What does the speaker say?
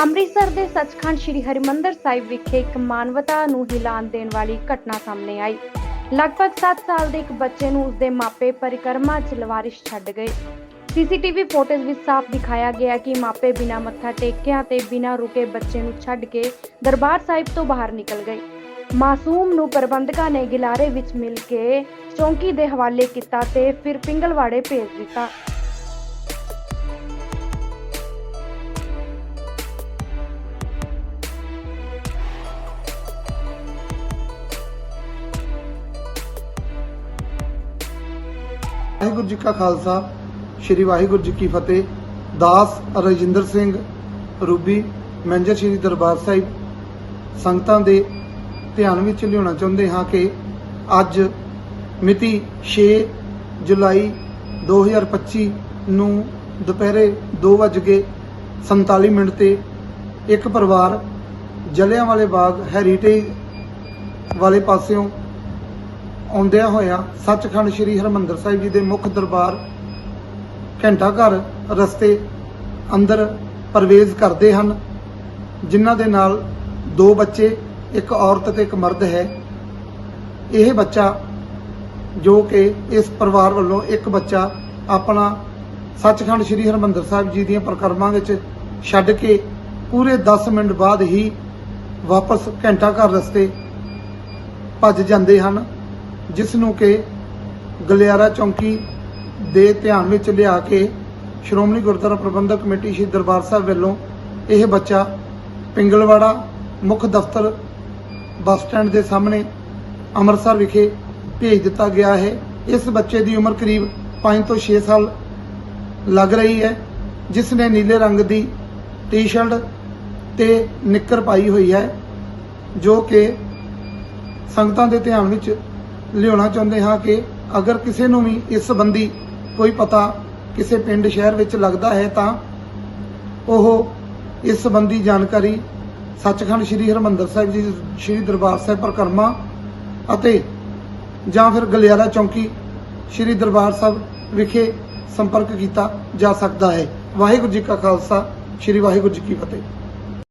ਅੰਮ੍ਰਿਤਸਰ ਦੇ ਸੱਚਖੰਡ ਸ੍ਰੀ ਹਰਿਮੰਦਰ ਸਾਹਿਬ ਵਿਖੇ ਇੱਕ ਮਾਨਵਤਾ ਨੂੰ ਹਿਲਾਨ ਦੇਣ ਵਾਲੀ ਘਟਨਾ ਸਾਹਮਣੇ ਆਈ। ਲਗਭਗ 7 ਸਾਲ ਦੇ ਇੱਕ ਬੱਚੇ ਨੂੰ ਉਸਦੇ ਮਾਪੇ ਪਰਿਕਰਮਾ ਚ ਲਵਾਰਿਸ਼ ਛੱਡ ਗਏ। ਸੀਸੀਟੀਵੀ ਫੁਟੇਜ ਵਿੱਚ ਸਾਫ਼ ਦਿਖਾਇਆ ਗਿਆ ਕਿ ਮਾਪੇ ਬਿਨਾਂ ਮੱਥਾ ਟੇਕਿਆ ਤੇ ਬਿਨਾਂ ਰੁਕੇ ਬੱਚੇ ਨੂੰ ਛੱਡ ਕੇ ਦਰਬਾਰ ਸਾਹਿਬ ਤੋਂ ਬਾਹਰ ਨਿਕਲ ਗਏ। ਮਾਸੂਮ ਨੂੰ ਪ੍ਰਬੰਧਕਾਂ ਨੇ ਗਿਲਾਰੇ ਵਿੱਚ ਮਿਲ ਕੇ ਚੌਂਕੀ ਦੇ ਹਵਾਲੇ ਕੀਤਾ ਤੇ ਫਿਰ ਪਿੰਗਲਵਾੜੇ ਭੇਜ ਦਿੱਤਾ। ਵਾਹਿਗੁਰੂ ਜੀ ਕਾ ਖਾਲਸਾ, ਸ੍ਰੀ ਵਾਹਿਗੁਰੂ ਜੀ ਕੀ ਫਤਿਹ। ਦਾਸ ਰਜਿੰਦਰ ਸਿੰਘ ਰੂਬੀ, ਮੈਨੇਜਰ ਸ੍ਰੀ ਦਰਬਾਰ ਸਾਹਿਬ, ਸੰਗਤਾਂ ਦੇ ਧਿਆਨ ਵਿੱਚ ਲਿਆਉਣਾ ਚਾਹੁੰਦੇ ਹਾਂ ਕਿ ਅੱਜ ਮਿਤੀ 6 ਜੁਲਾਈ 2025 ਨੂੰ ਦੁਪਹਿਰੇ 2:47 ਮਿੰਟ ਤੇ ਇੱਕ ਪਰਿਵਾਰ ਜਲਿਆਂਵਾਲੇ ਬਾਗ ਹੈਰੀਟੇਜ ਵਾਲੇ ਪਾਸਿਓਂ ਆਉਂਦਿਆਂ ਹੋਇਆਂ ਸੱਚਖੰਡ ਸ੍ਰੀ ਹਰਮੰਦਰ ਸਾਹਿਬ ਜੀ ਦੇ ਮੁੱਖ ਦਰਬਾਰ ਘੰਟਾ ਘਰ ਰਸਤੇ ਅੰਦਰ ਪ੍ਰਵੇਸ਼ ਕਰਦੇ ਹਨ, ਜਿਨ੍ਹਾਂ ਦੇ ਨਾਲ ਦੋ ਬੱਚੇ, ਇੱਕ ਔਰਤ ਤੇ ਇੱਕ ਮਰਦ ਹੈ। ਇਹ ਬੱਚਾ ਜੋ ਕਿ ਇਸ ਪਰਿਵਾਰ ਵੱਲੋਂ ਇੱਕ ਬੱਚਾ ਆਪਣਾ ਸੱਚਖੰਡ ਸ੍ਰੀ ਹਰਮੰਦਰ ਸਾਹਿਬ ਜੀ ਦੀਆਂ ਪ੍ਰਕਰਮਾਂ ਵਿੱਚ ਛੱਡ ਕੇ ਪੂਰੇ 10 ਮਿੰਟ ਬਾਅਦ ਹੀ ਵਾਪਸ ਘੰਟਾ ਘਰ ਰਸਤੇ ਭੱਜ ਜਾਂਦੇ ਹਨ। ਜਿਸ ਨੂੰ ਕਿ ਗਲਿਆਰਾ ਚੌਂਕੀ ਦੇ ਧਿਆਨ ਵਿੱਚ ਲਿਆ ਕੇ ਸ਼੍ਰੋਮਣੀ ਗੁਰਦੁਆਰਾ ਪ੍ਰਬੰਧਕ ਕਮੇਟੀ ਸ਼੍ਰੀ ਦਰਬਾਰ ਸਾਹਿਬ ਵੱਲੋਂ ਇਹ ਬੱਚਾ ਪਿੰਗਲਵਾੜਾ ਮੁੱਖ ਦਫ਼ਤਰ ਬੱਸ ਸਟੈਂਡ ਦੇ ਸਾਹਮਣੇ ਅੰਮ੍ਰਿਤਸਰ ਵਿਖੇ ਭੇਜ ਦਿੱਤਾ ਗਿਆ ਹੈ। ਇਸ ਬੱਚੇ ਦੀ ਉਮਰ ਕਰੀਬ 5 ਤੋਂ 6 ਸਾਲ ਲੱਗ ਰਹੀ ਹੈ, ਜਿਸ ਨੇ ਨੀਲੇ ਰੰਗ ਦੀ ਟੀ-ਸ਼ਰਟ ਤੇ ਨਿੱਕਰ ਪਾਈ ਹੋਈ ਹੈ, ਜੋ ਕਿ ਸੰਗਤਾਂ ਦੇ ਧਿਆਨ ਵਿੱਚ ਲਿਆਉਣਾ ਚਾਹੁੰਦੇ ਹਾਂ ਕਿ ਅਗਰ ਕਿਸੇ ਨੂੰ ਵੀ ਇਸ ਸੰਬੰਧੀ ਕੋਈ ਪਤਾ ਕਿਸੇ ਪਿੰਡ, ਸ਼ਹਿਰ ਵਿੱਚ ਲੱਗਦਾ ਹੈ ਤਾਂ ਉਹ ਇਸ ਸੰਬੰਧੀ ਜਾਣਕਾਰੀ ਸੱਚਖੰਡ ਸ੍ਰੀ ਹਰਮੰਦਰ ਸਾਹਿਬ ਜੀ, ਸ੍ਰੀ ਦਰਬਾਰ ਸਾਹਿਬ ਪਰਿਕਰਮਾ ਅਤੇ ਜਾਂ ਫਿਰ ਗਲਿਆਰਾ ਚੌਂਕੀ ਸ੍ਰੀ ਦਰਬਾਰ ਸਾਹਿਬ ਵਿਖੇ ਸੰਪਰਕ ਕੀਤਾ ਜਾ ਸਕਦਾ ਹੈ। ਵਾਹਿਗੁਰੂ ਜੀ ਕਾ ਖਾਲਸਾ, ਸ੍ਰੀ ਵਾਹਿਗੁਰੂ ਜੀ ਕੀ ਫਤਿਹ।